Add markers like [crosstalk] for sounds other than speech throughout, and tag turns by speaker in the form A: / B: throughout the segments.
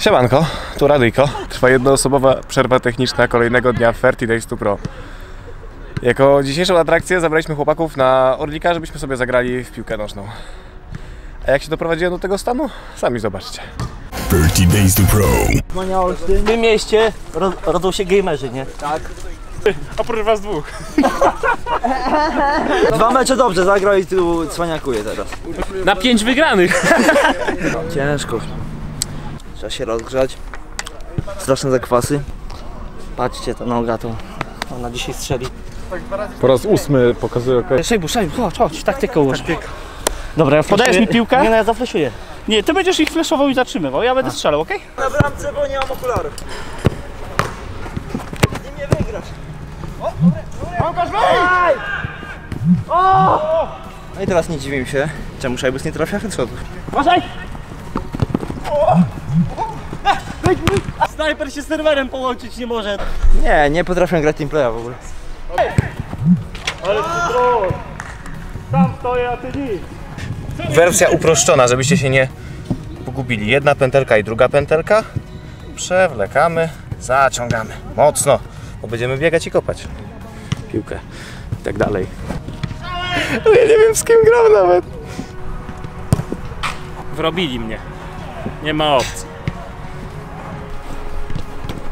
A: Siemanko, tu Radyjko. Trwa jednoosobowa przerwa techniczna kolejnego dnia w 30 Days to Pro. Jako dzisiejszą atrakcję zabraliśmy chłopaków na Orlika, żebyśmy sobie zagrali w piłkę nożną. A jak się doprowadziłem do tego stanu? Sami zobaczcie.
B: 30 Days to Pro.
C: W tym mieście ro, rodzą się gamerzy, nie? Tak.
A: Oprócz was dwóch. [laughs]
C: Dwa mecze dobrze zagrał i tu cwaniakuje teraz.
D: Na pięć wygranych.
C: Ciężko. Trzeba się rozgrzać. Straszne zakwasy. Patrzcie, ta noga to ona dzisiaj strzeli.
E: Po raz ósmy pokazuje ok.
D: Szejbu, szejbu, chodź, chodź, taktykę ułóż. Dobra, ja
F: Podajesz mi piłkę?
C: Nie no, ja zafleszuję.
F: Nie, ty będziesz ich flashował i zatrzymywał, ja będę strzelał, okej?
C: Na bramce, bo nie mam okularów. Nie mnie wygrasz. O, o! No i teraz nie dziwię się, czemu Szajbus nie trafia headshotów.
F: Uważaj! Snajper się z serwerem połączyć nie może.
C: Nie, nie potrafię grać teamplaya w ogóle.
F: Tam stoję, a ty nic.
A: Wersja uproszczona, żebyście się nie pogubili. Jedna pętelka i druga pętelka. Przewlekamy, zaciągamy. Mocno, bo będziemy biegać i kopać. Piłkę i tak dalej. No ja nie wiem z kim gram nawet.
D: Wrobili mnie. Nie ma opcji.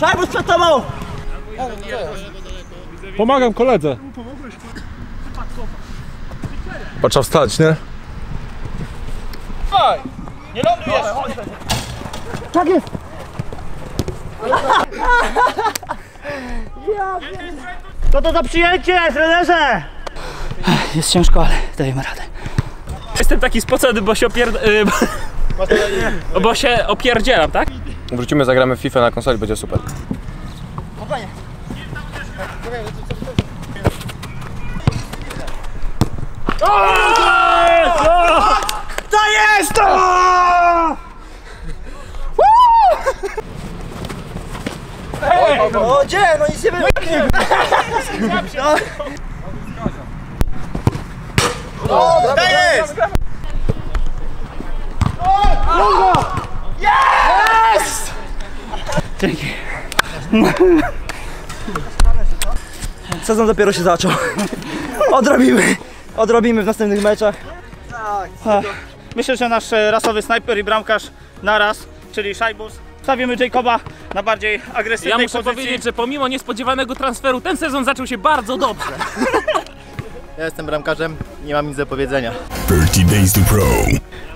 C: Szajbus przed tobą!
E: Pomagam koledze. Patrz, wstać, nie?
F: Nie lądujesz! Co to za przyjęcie, trenerze? Jest ciężko, ale dajemy radę.
D: Jestem taki spocony, bo się opierd... y, Bo się opierdzielam, tak?
A: Wrócimy, zagramy w FIFA na konsoli, będzie super.
F: To jest to!
C: O gdzie? No nic nie wyjdzie. Sezon dopiero się zaczął. Odrobimy. Odrobimy w następnych meczach.
F: Myślę, że nasz e, rasowy snajper i bramkarz naraz, czyli Szajbus. Stawimy Jacoba na bardziej agresywnej
D: Ja muszę
F: pozycji.
D: powiedzieć, że pomimo niespodziewanego transferu ten sezon zaczął się bardzo dobrze.
G: Ja jestem bramkarzem, nie mam nic do powiedzenia.
B: 30 Days to Pro.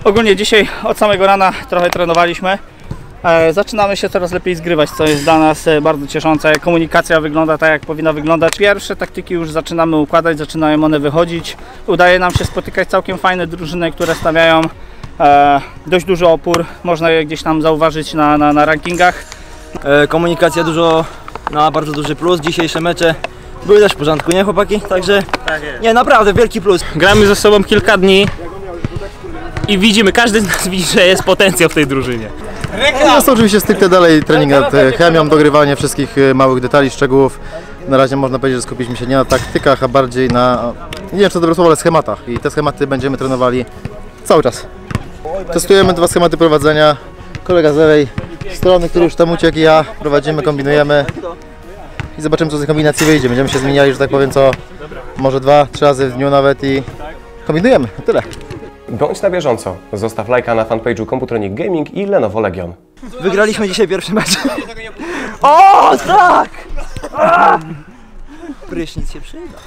F: Ogólnie dzisiaj od samego rana trochę trenowaliśmy. E, zaczynamy się coraz lepiej zgrywać, co jest dla nas e, bardzo cieszące. Komunikacja wygląda tak, jak powinna wyglądać. Pierwsze taktyki już zaczynamy układać, zaczynają one wychodzić. Udaje nam się spotykać całkiem fajne drużyny, które stawiają e, dość duży opór. Można je gdzieś tam zauważyć na, na, na rankingach.
C: Komunikacja dużo, na bardzo duży plus. Dzisiejsze mecze były też w porządku, nie chłopaki? Także nie, naprawdę wielki plus.
D: Gramy ze sobą kilka dni i widzimy, każdy z nas widzi, że jest potencjał w tej drużynie.
G: Jest to oczywiście stricte dalej trening nad e, chemią, dogrywanie wszystkich e, małych detali, szczegółów. Na razie można powiedzieć, że skupiliśmy się nie na taktykach, a bardziej na, nie wiem czy to dobre słowo, ale schematach. I te schematy będziemy trenowali cały czas. Testujemy dwa schematy prowadzenia. Kolega z lewej strony, który już tam uciekł i ja prowadzimy, kombinujemy. I zobaczymy co z tej kombinacji wyjdzie. Będziemy się zmieniali, że tak powiem, co może dwa, trzy razy w dniu nawet i kombinujemy. Tyle.
A: Bądź na bieżąco. Zostaw lajka na fanpage'u Computronic Gaming i Lenovo Legion.
C: Wygraliśmy dzisiaj pierwszy mecz. [laughs] O, tak! A! Prysznic się przyda.